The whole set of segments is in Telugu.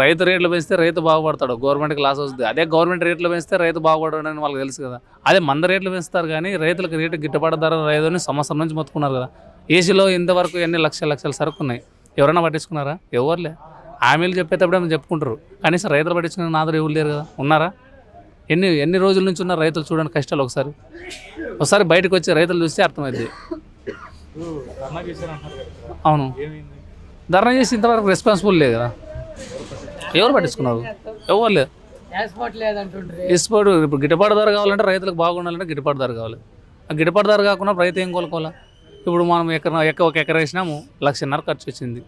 రైతు రేట్లు పెంచితే రైతు బాగుపడతాడు. గవర్నమెంట్కి లాస్ వస్తుంది. అదే గవర్నమెంట్ రేట్లు పెంచితే రైతు బాగుపడని వాళ్ళకి తెలుసు కదా. అదే మంద రేట్లు పెంచుతారు కానీ రైతులకు రేటు గిట్టుబాటు ధర రైతుని సంవత్సరం నుంచి మొత్తుకున్నారు కదా. ఏసీలో ఇంతవరకు ఎన్ని లక్షల లక్షల సరుకు ఉన్నాయి? ఎవరైనా పట్టించుకున్నారా? ఎవరులే. హామీలు చెప్పేటప్పుడు ఏమైనా చెప్పుకుంటారు కనీసం రైతులు పట్టించుకునే నాదురు ఎవరు లేరు కదా. ఉన్నారా? ఎన్ని ఎన్ని రోజుల నుంచి ఉన్న రైతులు చూడండి కష్టాలు ఒకసారి? ఒకసారి బయటకు వచ్చి రైతులు చూస్తే అర్థమైంది అవును. ధర్నా చేసి ఇంతవరకు రెస్పాన్సిబుల్ లేదు కదా. ఎవరు పట్టించుకున్నారు? ఎవరు లేదు? ఇసుపోడు ఇప్పుడు గిట్టుబాటు ధర కావాలంటే రైతులకు బాగుండాలంటే గిట్టుబాటు ధర కావాలి. ఆ గిట్టుబాటు ధర కాకుండా రైతు ఏం కోలుకోవాలా? ఇప్పుడు మనం ఎకర ఎక్క ఒక ఎకర వేసినాము లక్షన్నర ఖర్చు వచ్చింది.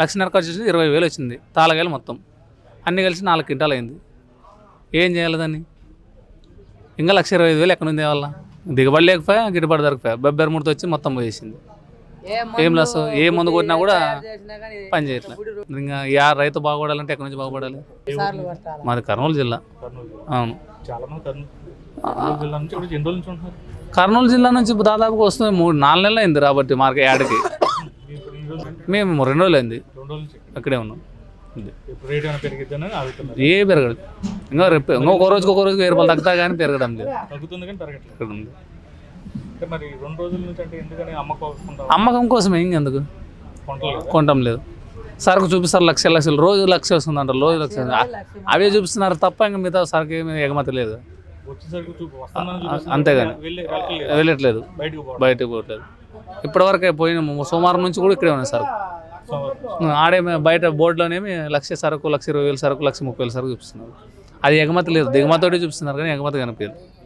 లక్షన్నర ఖర్చు వచ్చింది ఇరవై వేలు వచ్చింది తాళగాయలు మొత్తం. అన్నీ కలిసి నాలుగు క్వింటాలు అయింది. ఏం చేయాలి దాన్ని? ఇంకా లక్ష ఇరవై ఐదు వేలు ఎక్కడ ఉంది వాళ్ళ దిగుబడి లేకపోయా గిట్టుబాటు ధరకపోయా బెబ్బెర ముడితో వచ్చి మొత్తం పోయేసింది. ఏం లాస్ ఏ మందు కొట్టినా కూడా పని చేయట్లేదు ఇంకా యా రైతు బాగుపడాలంటే ఎక్కడి నుంచి బాగుపడాలి? మాది కర్నూలు జిల్లా. కర్నూలు అవును. కర్నూలు జిల్లా నుంచి దాదాపుగా వస్తుంది మూడు నాలుగు నెలలు అయింది రాబట్టి మార్కెట్ యాడికి. మేము రెండు రోజులు అయింది. రెండు రోజుల నుంచి. అక్కడే ఉన్నాం. ఏ పెరగదు. ఇంకా రేపు ఇంకా ఒక రోజుకి ఒక రోజుకి వెయ్యి రూపాయలు తగ్గుతా కానీ పెరగడం లేదు తగ్గుతుంది కానీ పెరగట్లేదు ఇక్కడ ఉంది అంటే మరి రెండు రోజుల నుంచి అంటే ఎందుకని అమ్మకోకుండా అమ్మకం కోసం ఏం ఎందుకు? కొనటం లేదు. సరుకు చూపిస్తారు లక్షల లక్షలు. రోజు లక్ష వస్తుంది అంటారు రోజు లక్ష. అవే చూపిస్తున్నారు తప్ప ఇంకా మిగతా సరుకు ఏమి ఎగమతి లేదు. అంతేగాని. వెళ్ళి వెళ్ళట్లేదు. వెళ్ళట్లేదు. బయటకు పోవట్లేదు. ఇప్పటివరకు పోయిన. సోమవారం నుంచి కూడా ఇక్కడే ఉన్నాయి సరుకు. ఆడే బయట బోర్డులోనేమి లక్ష సరుకు లక్ష ఇరవై వేలు సరుకు లక్ష ముప్పై వేలు సరుకు చూపిస్తున్నారు. అది ఎగమతి లేదు. దిగుమతి చూపిస్తున్నారు కానీ ఎగమతి కనిపించదు